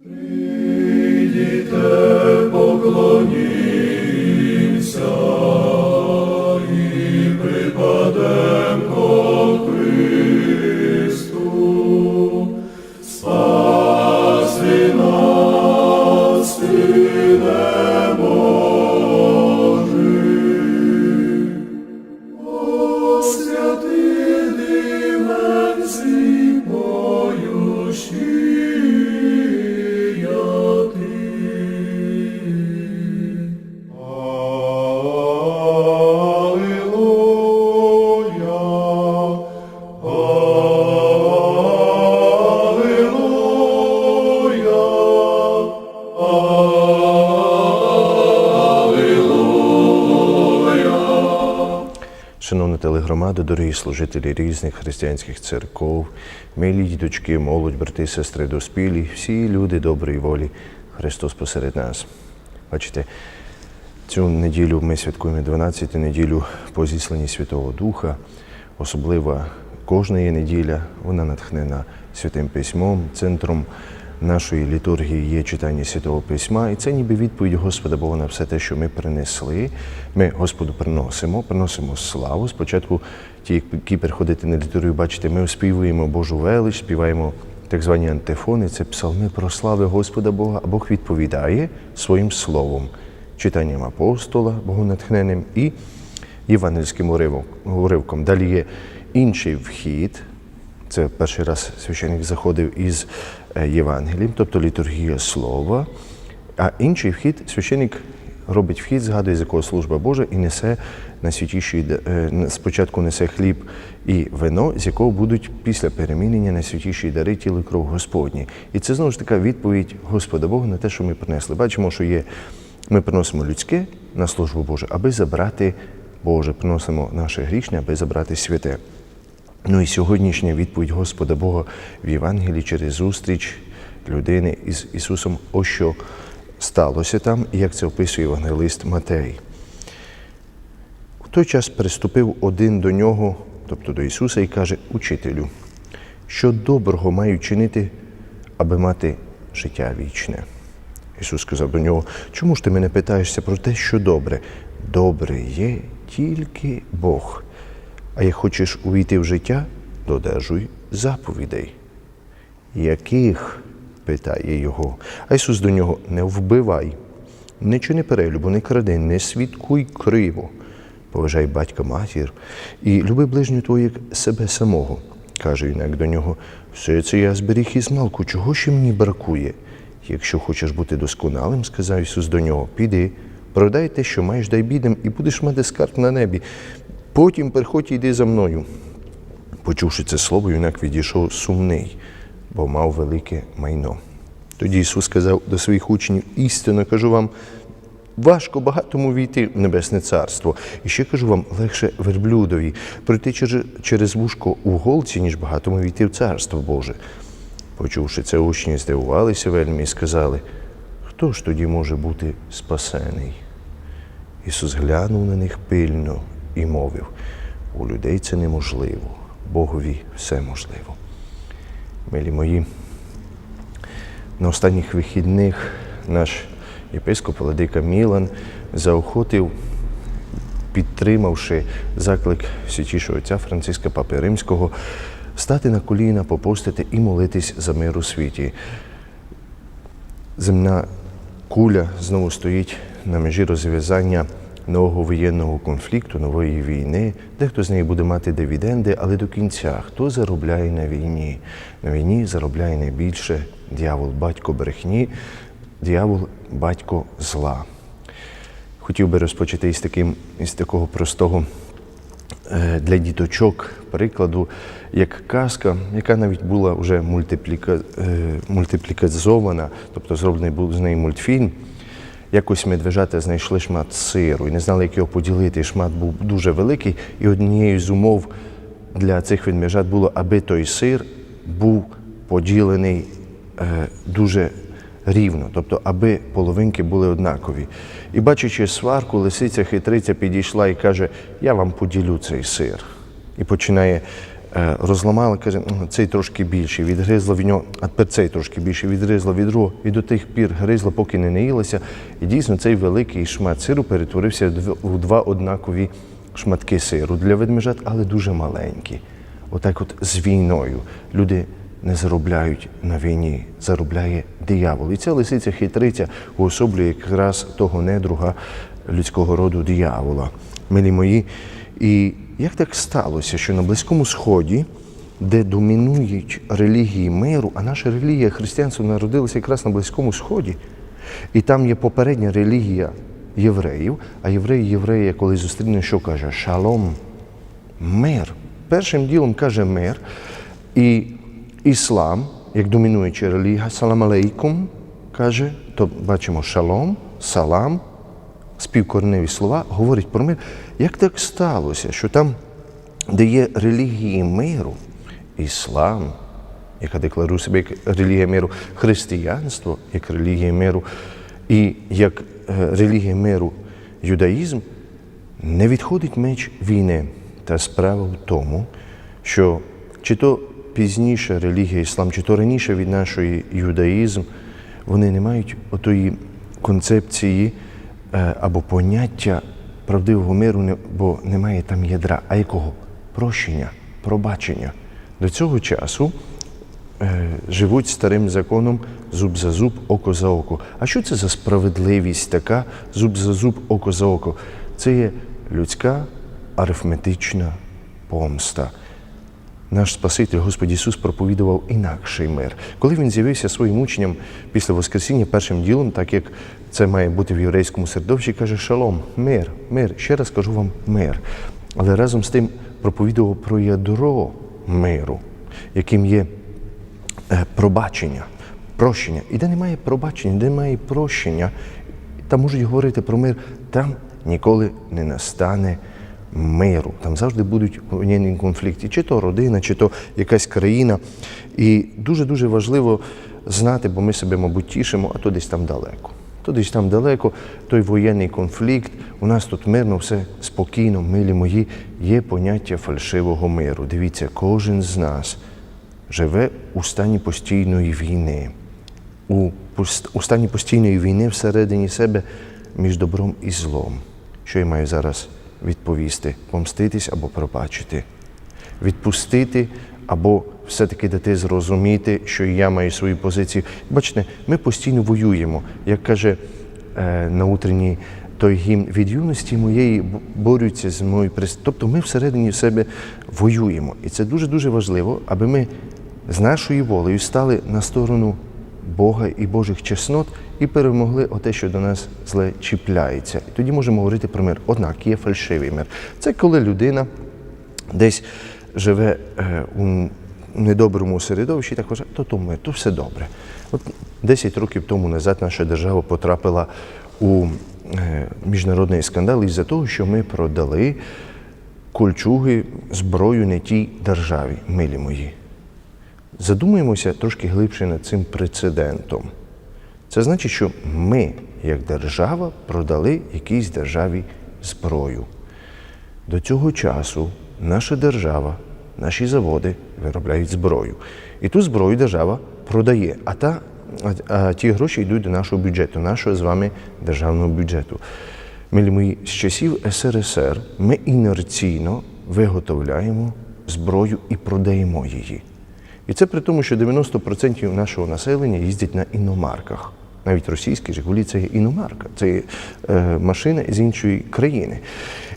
Шановна телегромада, дорогі служителі різних християнських церков, милі діточки, молодь, брати, сестри, доспілі, всі люди доброї волі, Христос посеред нас. Бачите, цю неділю ми святкуємо 12 неділю по зісланні Святого Духа. Особлива кожна є неділя, вона натхнена Святим Письмом, центром нашої літургії є читання Святого Письма, і це ніби відповідь Господа Бога на все те, що ми принесли. Ми Господу приносимо, приносимо славу. Спочатку ті, які приходите на літургію, бачите, ми оспівуємо Божу велич, співаємо так звані антифони, це псалми про слави Господа Бога, а Бог відповідає своїм словом, читанням апостола, богонатхненним і євангельським уривком. Далі є інший вхід. Це перший раз священник заходив із е, Євангелієм, тобто літургія слова. А інший вхід священник робить вхід, згадує, з якого служба Божа, і несе на е, спочатку несе хліб і вино, з якого будуть після перемінення на святіші дари тіло і кров Господні. І це знову ж така відповідь Господа Бога на те, що ми принесли. Бачимо, що є, ми приносимо людське на службу Божу, аби забрати Боже, приносимо наше грішне, аби забрати святе. Ну і сьогоднішня відповідь Господа Бога в Євангелії через зустріч людини із Ісусом, ось що сталося там, і як це описує Євангелист Матей. В той час приступив один до нього, тобто до Ісуса, і каже: Учителю, що доброго маю чинити, аби мати життя вічне. Ісус сказав до нього: Чому ж ти мене питаєшся про те, що добре? Добре є тільки Бог. А як хочеш увійти в життя, додержуй заповідей. Яких? питає його. А Ісус до нього не вбивай, не чини перелюбу, не кради, не свідкуй криво. Поважай батька матір і люби ближню твою як себе самого. Каже юнак до нього: все це я зберіг із малку, чого ще мені бракує? Якщо хочеш бути досконалим, сказав Ісус до нього, піди, продай те, що маєш, дай бідам, і будеш мати скарб на небі. Потім приходь і йди за мною. Почувши це слово, юнак відійшов сумний, бо мав велике майно. Тоді Ісус сказав до своїх учнів: істинно кажу вам, важко багатому війти в Небесне Царство. І ще кажу вам, легше верблюдові пройти через вушко у голці, ніж багатому війти в Царство Боже. Почувши це, учні здивувалися вельми і сказали, хто ж тоді може бути спасений? Ісус глянув на них пильно і мовив: у людей це неможливо, Богові все можливо. Милі мої, на останніх вихідних наш єпископ Владика Мілан заохотив, підтримавши заклик святішого отця Франциска Папи Римського, стати на коліна, попостити і молитись за мир у світі земна куля знову стоїть на межі розв'язання нового воєнного конфлікту, нової війни. Дехто з неї буде мати дивіденди, але до кінця хто заробляє на війні? На війні заробляє найбільше дьявол, батько брехні, дьявол, батько зла. Хотів би розпочати із таким із такого простого е, для діточок прикладу, як казка, яка навіть була вже мультипліка, е, мультипліказована, тобто зроблений був з неї мультфільм. Якось медвежата знайшли шмат сиру і не знали, як його поділити. Шмат був дуже великий, і однією з умов для цих ведмежат було, аби той сир був поділений е, дуже рівно, тобто аби половинки були однакові. І бачачи сварку, лисиця хитриця підійшла і каже: Я вам поділю цей сир. І починає розламала, каже, цей трошки більший, відгризла від нього, а тепер цей трошки більший, відгризла від другого, і до тих пір гризла, поки не наїлася. І дійсно цей великий шмат сиру перетворився у два однакові шматки сиру для ведмежат, але дуже маленькі. Отак, от з війною люди не заробляють на війні, заробляє диявол. І ця лисиця хитриця уособлює якраз того недруга людського роду диявола. Милі мої, і як так сталося, що на Близькому Сході, де домінують релігії миру, а наша релігія християнство народилася якраз на Близькому Сході, і там є попередня релігія євреїв, а євреї єврея, коли зустріне, що каже? Шалом, мир. Першим ділом каже мир. І іслам, як домінуюча релігія, салам алейкум, каже, то бачимо шалом, салам, співкореневі слова, говорить про мир. Як так сталося, що там, де є релігії миру, іслам, яка декларує себе як релігія миру, християнство як релігія миру, і як е, релігія миру юдаїзм, не відходить меч війни. Та справа в тому, що чи то пізніше релігія іслам, чи то раніше від нашої юдаїзм, вони не мають отої концепції е, або поняття правдивого миру, бо немає там ядра. А якого? Прощення, пробачення. До цього часу е, живуть старим законом зуб за зуб, око за око. А що це за справедливість така зуб за зуб, око за око? Це є людська арифметична помста. Наш Спаситель Господь Ісус проповідував інакший мир. Коли він з'явився своїм учням після Воскресіння першим ділом, так як це має бути в єврейському середовищі, каже Шалом, мир, мир. Ще раз кажу вам мир. Але разом з тим проповідував про ядро миру, яким є е, пробачення, прощення. І де немає пробачення, де немає прощення, там можуть говорити про мир, там ніколи не настане миру. Там завжди будуть воєнні конфлікти, чи то родина, чи то якась країна. І дуже-дуже важливо знати, бо ми себе, мабуть, тішимо, а то десь там далеко. То десь там далеко, той воєнний конфлікт, у нас тут мирно, все спокійно, милі мої, є поняття фальшивого миру. Дивіться, кожен з нас живе у стані постійної війни, у, у стані постійної війни всередині себе між добром і злом. Що я маю зараз відповісти? Помститись або пробачити, відпустити або все-таки дати зрозуміти, що і я маю свою позицію. Бачите, ми постійно воюємо. Як каже е, на утренній той гімн від юності моєї борються з мною. прес-». Тобто ми всередині себе воюємо. І це дуже-дуже важливо, аби ми з нашою волею стали на сторону Бога і Божих чеснот і перемогли оте, що до нас зле чіпляється. І тоді можемо говорити про мир. Однак є фальшивий мир. Це коли людина десь живе е, у недоброму середовищі, і так вважає, то то мир, то все добре. От 10 років тому назад наша держава потрапила у е, міжнародний скандал із-за того, що ми продали кольчуги, зброю не тій державі, милі мої. Задумаємося трошки глибше над цим прецедентом. Це значить, що ми, як держава, продали якійсь державі зброю. До цього часу наша держава, наші заводи виробляють зброю. І ту зброю держава продає, а, та, а, ті гроші йдуть до нашого бюджету, нашого з вами державного бюджету. Мої, з часів СРСР ми інерційно виготовляємо зброю і продаємо її. І це при тому, що 90% нашого населення їздять на іномарках. Навіть російські Жигулі це є іномарка, це е, машина з іншої країни.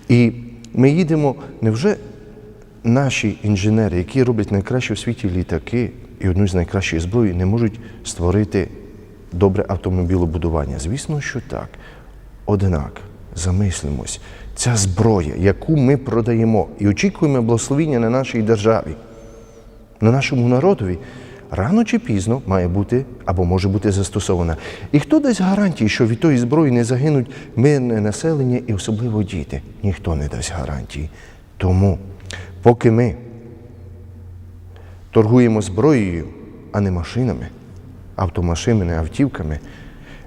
І ми їдемо, невже наші інженери, які роблять найкращі у світі літаки і одну з найкращих зброї, не можуть створити добре автомобілобудування? Звісно, що так. Однак, замислимось, ця зброя, яку ми продаємо і очікуємо благословіння на нашій державі, на нашому народові рано чи пізно має бути або може бути застосована. І хто дасть гарантії, що від тої зброї не загинуть мирне населення і особливо діти? Ніхто не дасть гарантії. Тому, поки ми торгуємо зброєю, а не машинами, автомашинами, автівками,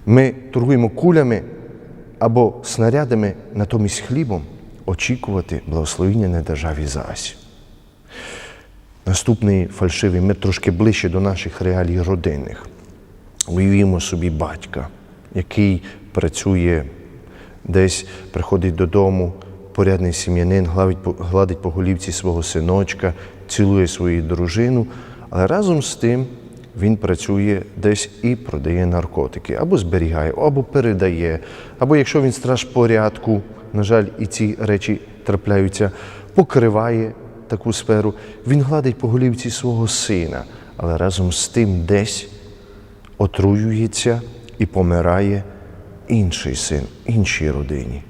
ми торгуємо кулями або снарядами, натомість хлібом, очікувати благословіння на державі зась. Наступний фальшивий мир трошки ближче до наших реалій родинних. Уявімо собі батька, який працює десь, приходить додому, порядний сім'янин, гладить по, голівці свого синочка, цілує свою дружину, але разом з тим він працює десь і продає наркотики, або зберігає, або передає, або якщо він страж порядку, на жаль, і ці речі трапляються, покриває таку сферу, він гладить по голівці свого сина, але разом з тим десь отруюється і помирає інший син, іншій родині.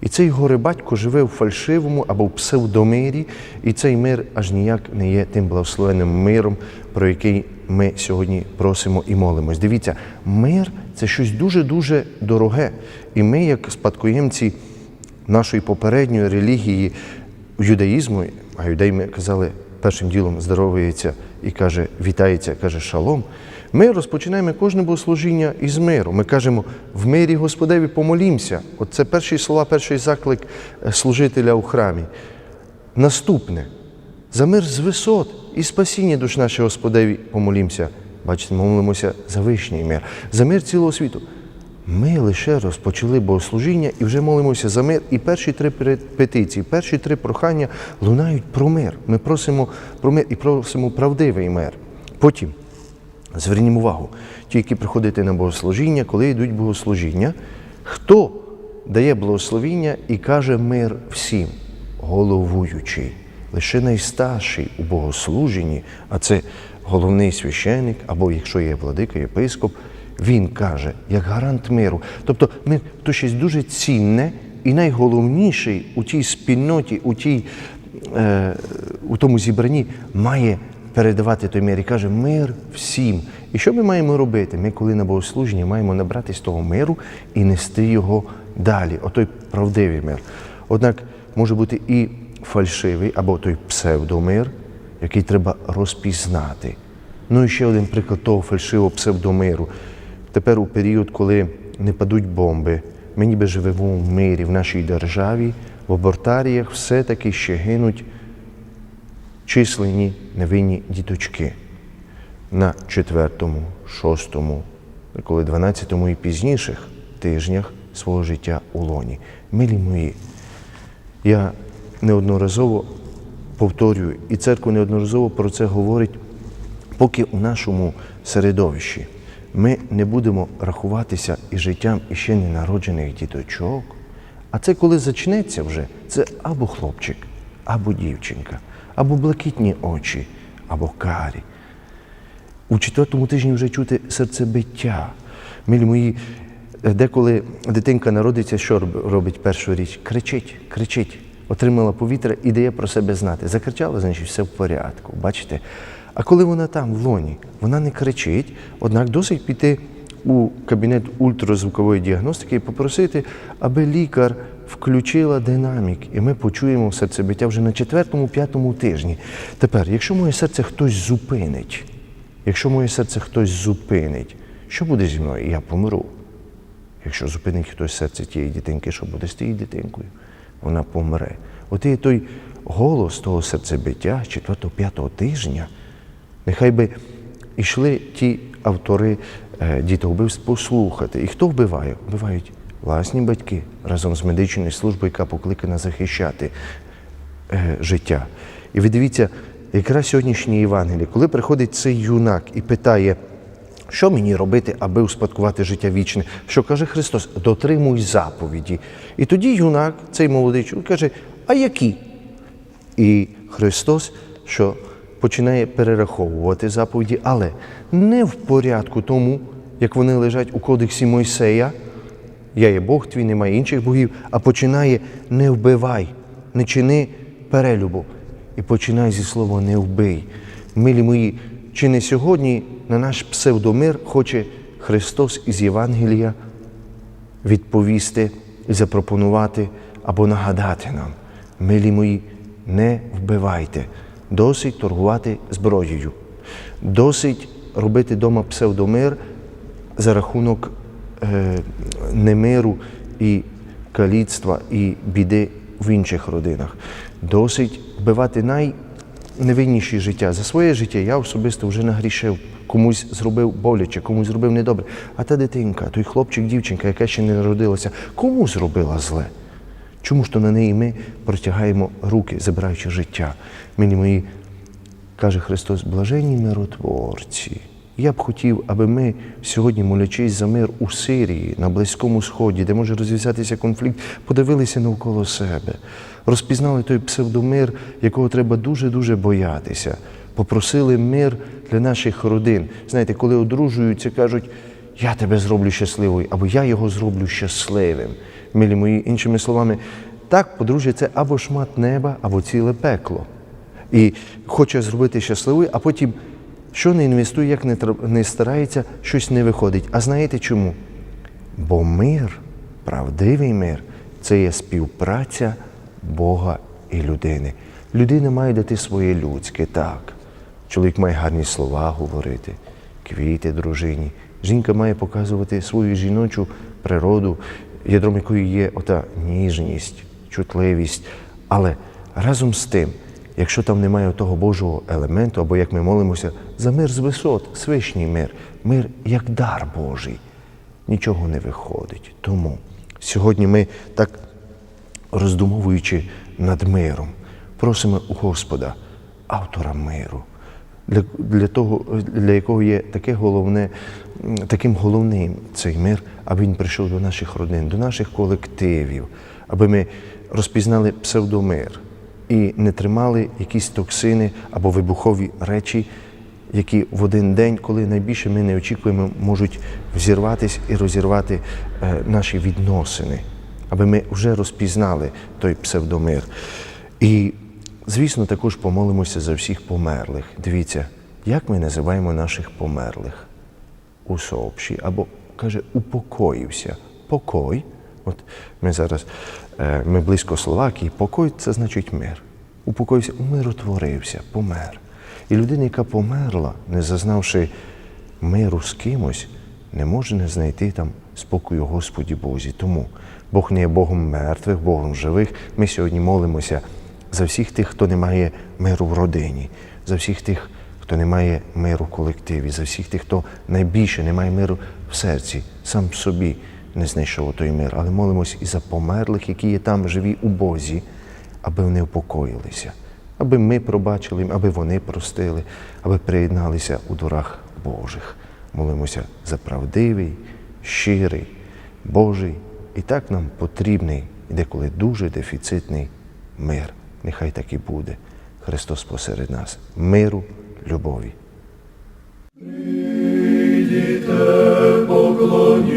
І цей горе батько живе в фальшивому або в псевдомирі, і цей мир аж ніяк не є тим благословенним миром, про який ми сьогодні просимо і молимось. Дивіться, мир це щось дуже-дуже дороге. І ми, як спадкоємці нашої попередньої релігії, юдаїзму, а юдеї казали, першим ділом здоровується і каже, вітається, каже шалом. Ми розпочинаємо кожне богослужіння із миру. Ми кажемо, в мирі Господеві помолімся. От це перші слова, перший заклик е, служителя у храмі. Наступне за мир з висот і спасіння душ наших Господеві помолімся. Бачите, ми молимося за вишній мир, за мир цілого світу. Ми лише розпочали богослужіння і вже молимося за мир. І перші три петиції, перші три прохання лунають про мир. Ми просимо про мир і просимо правдивий мир. Потім звернімо увагу, ті, які приходите на богослужіння, коли йдуть богослужіння, хто дає благословіння і каже мир всім, головуючий, лише найстарший у богослуженні, а це головний священик, або якщо є владика, єпископ, він каже, як гарант миру. Тобто мир то щось дуже цінне і найголовніший у тій спільноті, у тій, е, у тому зібранні має передавати той мир і каже мир всім. І що ми маємо робити? Ми, коли на богослуженні, маємо набратись того миру і нести його далі, отой правдивий мир. Однак може бути і фальшивий або той псевдомир, який треба розпізнати. Ну і ще один приклад того фальшивого псевдомиру. Тепер у період, коли не падуть бомби, ми ніби живемо в мирі в нашій державі, в абортаріях все-таки ще гинуть численні невинні діточки на четвертому, шостому, коли дванадцятому і пізніших тижнях свого життя у лоні. Милі мої, я неодноразово повторюю, і церква неодноразово про це говорить, поки у нашому середовищі ми не будемо рахуватися і життям іще ненароджених діточок. А це коли зачнеться вже, це або хлопчик, або дівчинка, або блакитні очі, або карі. У четвертому тижні вже чути серцебиття. Милі мої, деколи дитинка народиться, що робить першу річ? Кричить, кричить, отримала повітря і дає про себе знати. Закричала, значить, все в порядку. Бачите? А коли вона там, в лоні, вона не кричить, однак досить піти у кабінет ультразвукової діагностики і попросити, аби лікар включила динамік, і ми почуємо серцебиття вже на четвертому-п'ятому тижні. Тепер, якщо моє серце хтось зупинить, якщо моє серце хтось зупинить, що буде зі мною? Я помру. Якщо зупинить хтось серце тієї дитинки, що буде з тією дитинкою? Вона помре. От і той голос того серцебиття з 4-5 тижня, нехай би йшли ті автори е, дітовбивств послухати. І хто вбиває? Вбивають власні батьки разом з медичною службою, яка покликана захищати е, життя. І ви дивіться, якраз сьогоднішнє Євангеліє, коли приходить цей юнак і питає, що мені робити, аби успадкувати життя вічне? Що каже Христос? Дотримуй заповіді. І тоді юнак, цей молодий чоловік, каже, а які? І Христос, що починає перераховувати заповіді, але не в порядку тому, як вони лежать у кодексі Мойсея. Я є Бог твій, немає інших богів, а починає не вбивай, не чини перелюбу. І починає зі слова не вбий. Милі мої, чи не сьогодні на наш псевдомир хоче Христос із Євангелія відповісти і запропонувати або нагадати нам, милі мої, не вбивайте, досить торгувати зброєю, досить робити дома псевдомир за рахунок е, немиру і каліцтва і біди в інших родинах. Досить вбивати найневинніші життя. За своє життя я особисто вже нагрішив, комусь зробив боляче, комусь зробив недобре. А та дитинка, той хлопчик, дівчинка, яка ще не народилася, кому зробила зле? Чому ж то на неї ми протягаємо руки, забираючи життя? Мені мої, каже Христос, блаженні миротворці. Я б хотів, аби ми сьогодні, молячись за мир у Сирії, на Близькому Сході, де може розв'язатися конфлікт, подивилися навколо себе, розпізнали той псевдомир, якого треба дуже-дуже боятися, попросили мир для наших родин. Знаєте, коли одружуються, кажуть, я тебе зроблю щасливою, або я його зроблю щасливим. Милі мої, іншими словами, так, подружжя це або шмат неба, або ціле пекло. І хоче зробити щасливою, а потім, що не інвестує, як не, не старається, щось не виходить. А знаєте чому? Бо мир, правдивий мир, це є співпраця Бога і людини. Людина має дати своє людське, так. Чоловік має гарні слова говорити, квіти дружині. Жінка має показувати свою жіночу природу, ядром якої є ота ніжність, чутливість. Але разом з тим, якщо там немає того Божого елементу, або як ми молимося, за мир з висот, свишній мир, мир як дар Божий, нічого не виходить. Тому сьогодні ми так роздумовуючи над миром, просимо у Господа, автора миру, для, для того, для якого є таке головне, таким головним цей мир, аби він прийшов до наших родин, до наших колективів, аби ми розпізнали псевдомир і не тримали якісь токсини або вибухові речі, які в один день, коли найбільше ми не очікуємо, можуть взірватись і розірвати е, наші відносини, аби ми вже розпізнали той псевдомир. І, звісно, також помолимося за всіх померлих. Дивіться, як ми називаємо наших померлих? Усопші, або каже, упокоївся. Покой. От ми зараз е, ми близько Словакії, покой це значить мир. Упокоївся, умиротворився, помер. І людина, яка померла, не зазнавши миру з кимось, не може не знайти там спокою Господі Бозі. Тому Бог не є Богом мертвих, Богом живих. Ми сьогодні молимося за всіх тих, хто не має миру в родині, за всіх тих, хто не має миру в колективі, за всіх тих, хто найбільше не має миру в серці, сам в собі не знайшов той мир. Але молимось і за померлих, які є там живі у Бозі, аби вони упокоїлися, аби ми пробачили їм, аби вони простили, аби приєдналися у дворах Божих. Молимося за правдивий, щирий, Божий і так нам потрібний, деколи дуже дефіцитний мир нехай так і буде. Христос посеред нас, миру, любові. Прийдіте, поклонімся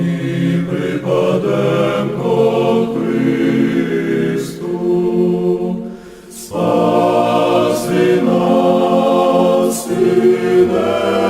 і припадем до Христу, спаси нас, Сине.